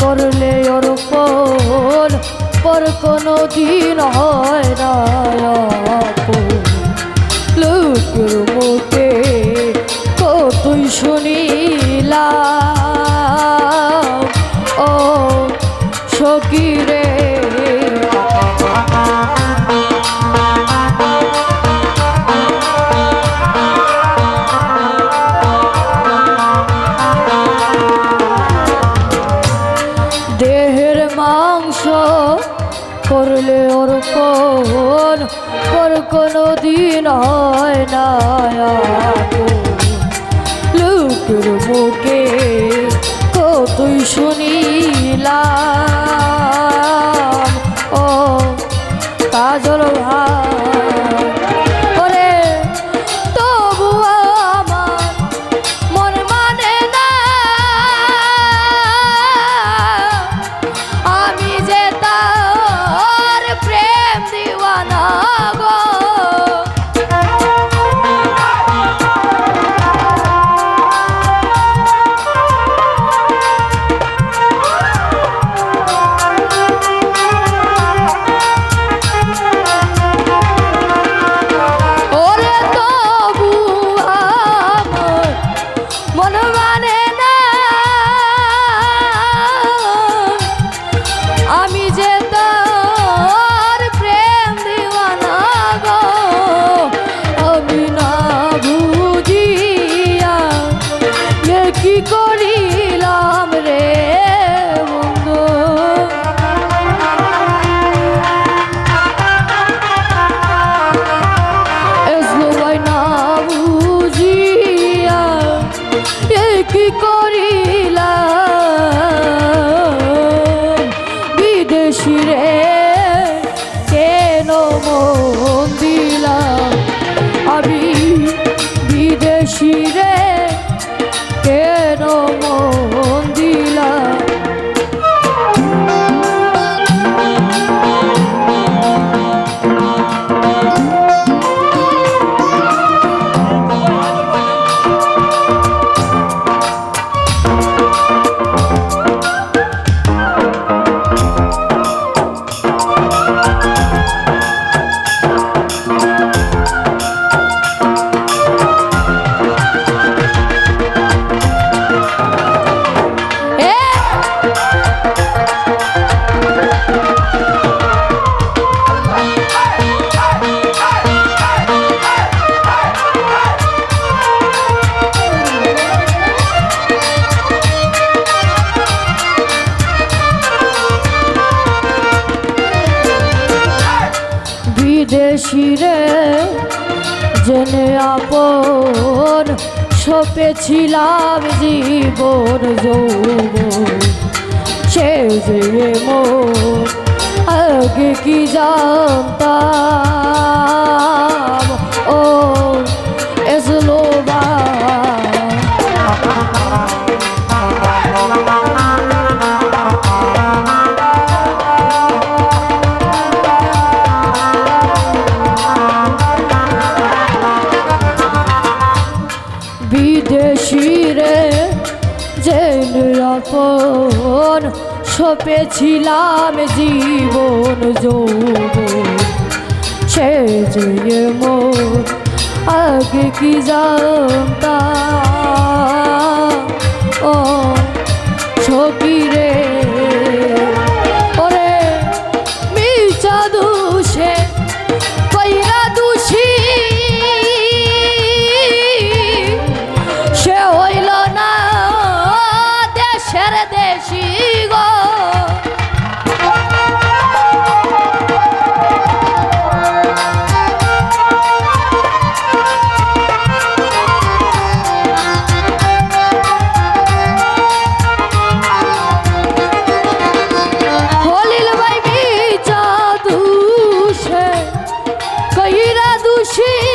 করলে অর্পণ পর কোনো দিন হয় না লোকের মোটে কতই শুনিলা ও সকির লোকের মুখে কতই শুনিলা শিরে জেনে আপন সপেছিলাম জীবন যৌব সে যে মো আগে কি জানতাম? অপন সপেছিলাম জীবন যৌব সে যে মন আগে কি জানতা খুশি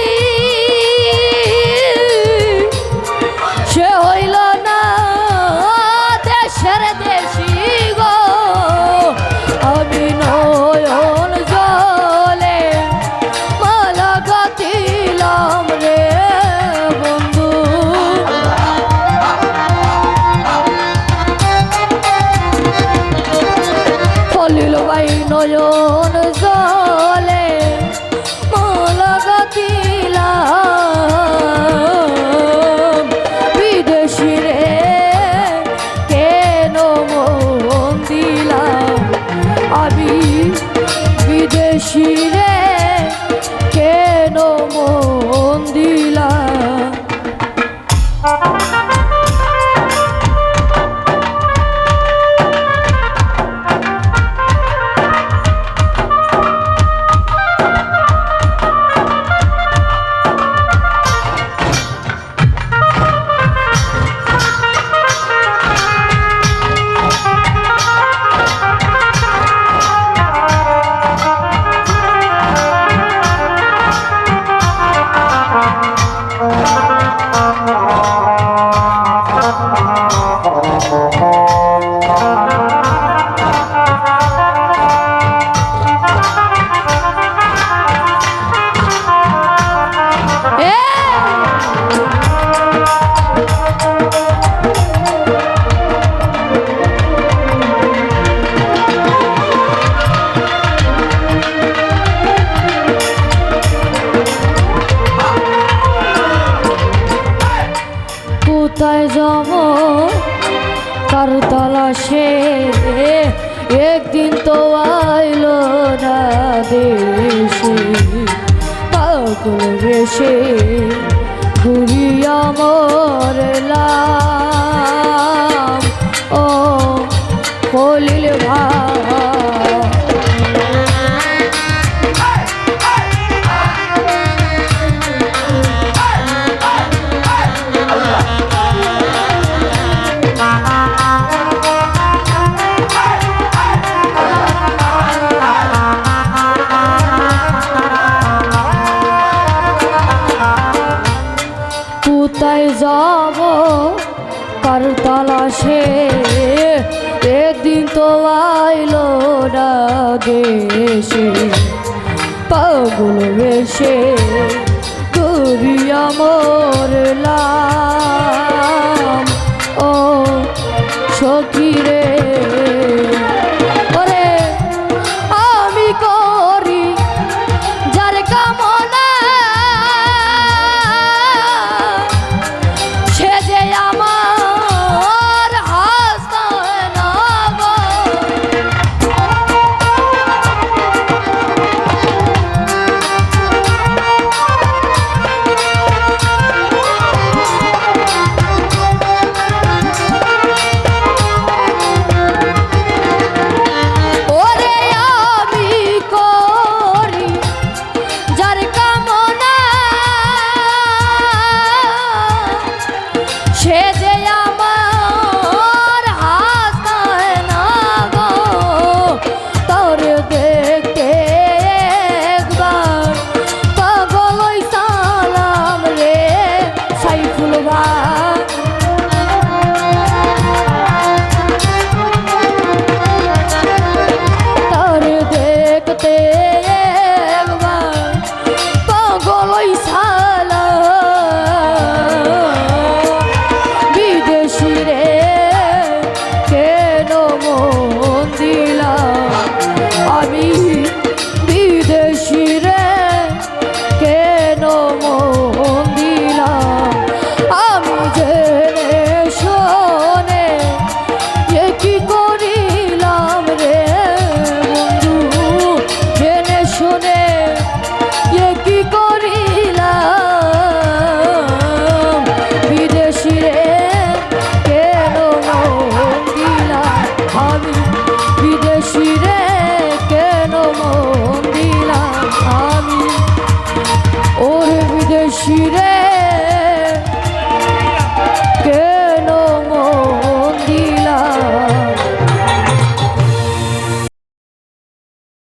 যাবি বিদেশি রে। পাগল বেশে ঘুরিয়া মরলাম। ও কলিল ভাই। তোলাইলো আইল সে দেশে পাগল বেশে দুরিয়া মরলা